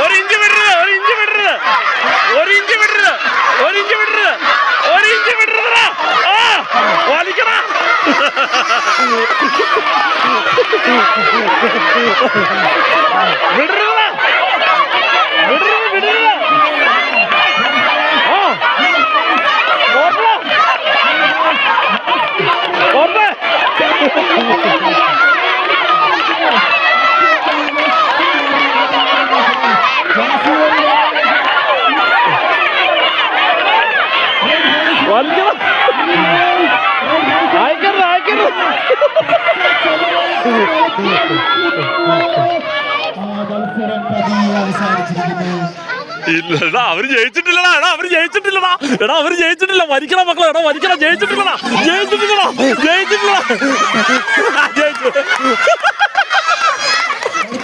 ஒரு இஞ்சு விடுறது ஒரு இஞ்சு விடுறது. ஒரு இஞ்சு விடுறது ஒரு இஞ்சு விடுறது ஒரு இஞ்சு விடுறதுடா. ஆ வலிக்கிறா விடுறது ഇല്ലടാ അവർ ജയിച്ചിട്ടില്ലടാ എടാ അവർ ജയിച്ചിട്ടില്ലടാ. എടാ അവർ ജയിച്ചിട്ടില്ല. മരിക്കണം മക്കളെ എടാ മരിക്കണം. ജയിച്ചിട്ടില്ലടാ. ജയിച്ചിട്ടില്ലടാ. ജയിച്ചിട്ടില്ല ജയിച്ചു.